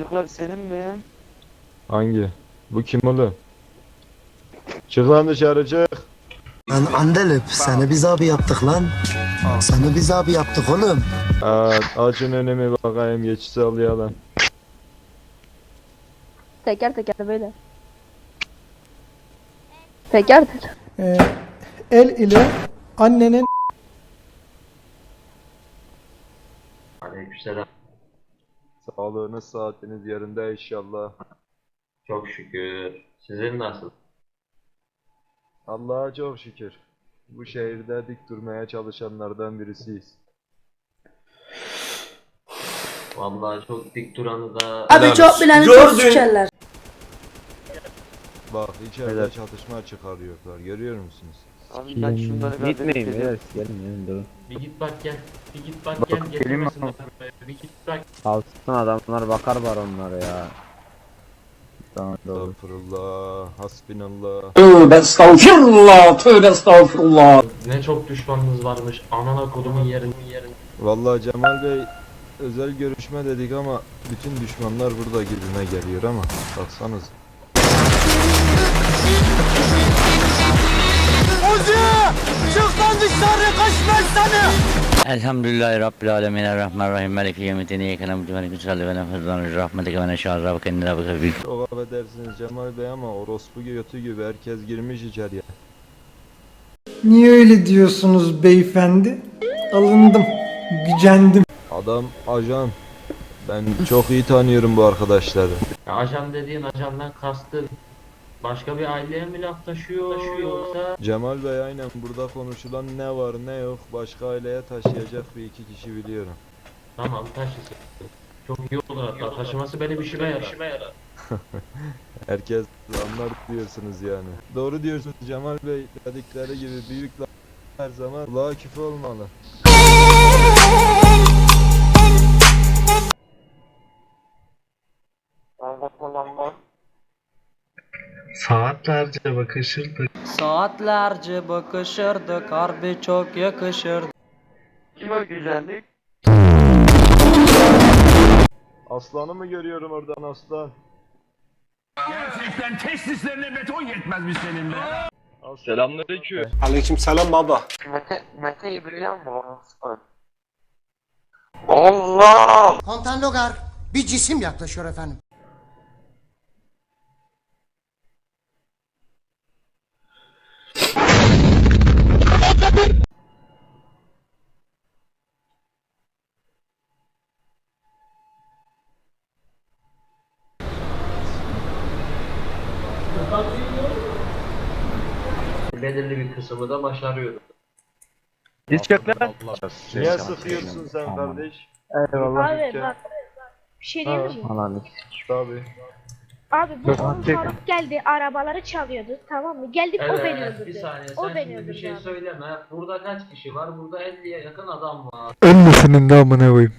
Bacaklar senin mi? Hangi? Bu kim oğlum? Çık lan dışarı çık. Lan Andelip seni biz abi yaptık lan. Seni biz abi yaptık oğlum. Aa, açın önümü bakayım geçiş sağlayalım. Teker teker böyle. Teker teker. Ee, el ile annenin Aleykümselam. Sağlığınız saatiniz yerinde inşallah. Çok şükür. Sizin nasıl? Allah'a çok şükür. Bu şehirde dik durmaya çalışanlardan birisiyiz. Vallahi çok dik duranı da... Abi çok bileni çok sikerler. Bak içeride çatışma çıkarıyorlar. Görüyor musunuz? Abi ben şunları bir Gitmeyin beyler gelin gelin durun. Bir git bak gel. Bir git bak, Bak, gel. buraya. Bir git bak. Alsın adamlar bakar var onlara ya. Tamam doğru. Estağfurullah, hasbinallah. Tövbe estağfirullah, tövbe estağfirullah. Ne çok düşmanınız varmış. Anana kodumun yerin yerin. Vallahi Cemal Bey özel görüşme dedik ama bütün düşmanlar burada gibime geliyor ama baksanız. Elhamdülillahi Rabbil Alemin Errahmanirrahim Meleki na'budu ve iyyâke nestaîn ve nefezdan rahmetike ve neşâ rabbike inna rabbike bil. O affedersiniz Cemal Bey ama orospu götü gibi herkes girmiş içeriye. niye öyle diyorsunuz beyefendi? Alındım, gücendim. Adam ajan. Ben çok iyi tanıyorum bu arkadaşları. Ya ajan dediğin ajandan kastı başka bir aileye mi laf taşıyor, yoksa Cemal Bey aynen burada konuşulan ne var ne yok başka aileye taşıyacak bir iki kişi biliyorum. tamam taşısın. Çok iyi olur hatta taşıması benim işime yarar. Herkes anlar diyorsunuz yani. Doğru diyorsunuz Cemal Bey. Dedikleri gibi büyükler her zaman kulağa küfe olmalı. Saatlerce bakışırdık. Saatlerce bakışırdık harbi çok yakışırdı. Kime güzellik? Aslanı mı görüyorum oradan aslan? Gerçekten testislerine beton yetmezmiş senin be. Selamünaleyküm. Aleyküm selam baba. Mete, biliyor musun orası? Allah! Kontan Logar bir cisim yaklaşıyor efendim. Belirli bir kısmı da başarıyordu. Hiç lan. Niye sıkıyorsun sen kardeş? Eyvallah. Abi bak. Bir şey diyebilir miyim? Alan Tabii. Abi bu. Faruk geldi arabaları çalıyordu tamam mı? Geldik o beni Evet, bir öldürdü. saniye O sen beni şimdi bir öldürdü şey abi. söyleme. Burada kaç kişi var? Burada 50'ye yakın adam var. Ölmesinin de amına koyayım.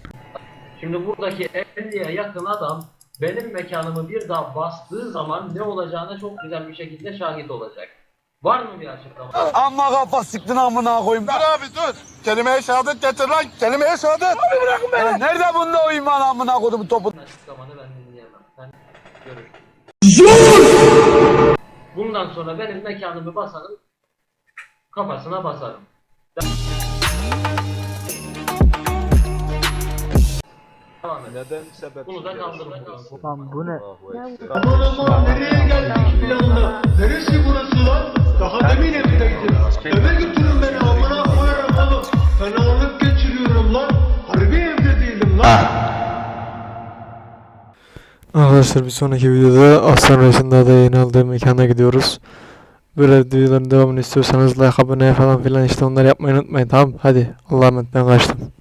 Şimdi buradaki 50'ye yakın adam benim mekanımı bir daha bastığı zaman ne olacağına çok güzel bir şekilde şahit olacak. Var mı bir açıklama? Amma kafa siktin amına koyayım. Dur abi dur. Kelime-i şehadet getir lan. Kelime-i şehadet. Abi bırakın beni. nerede bunda o iman amına koydum topu? Açıklamanı ben dinleyemem. Sen görürsün. Bundan sonra benim mekanımı basanın kafasına basarım. Devam Neden sebep? Bunu da kaldırın. Lan bu ne? Aman aman nereye geldik bir anda? Neresi burası lan? Daha demin evdeydim. Eve götürün beni amına koyarım oğlum. Fenalık geçiriyorum lan. Harbi evde değilim lan. Arkadaşlar bir sonraki videoda Aslan Reis'in da yeni aldığı mekana gidiyoruz. Böyle videoların devamını istiyorsanız like, abone falan filan işte onları yapmayı unutmayın tamam Hadi Allah'a emanet ben kaçtım.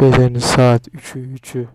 Gecenin saat 3'ü 3'ü.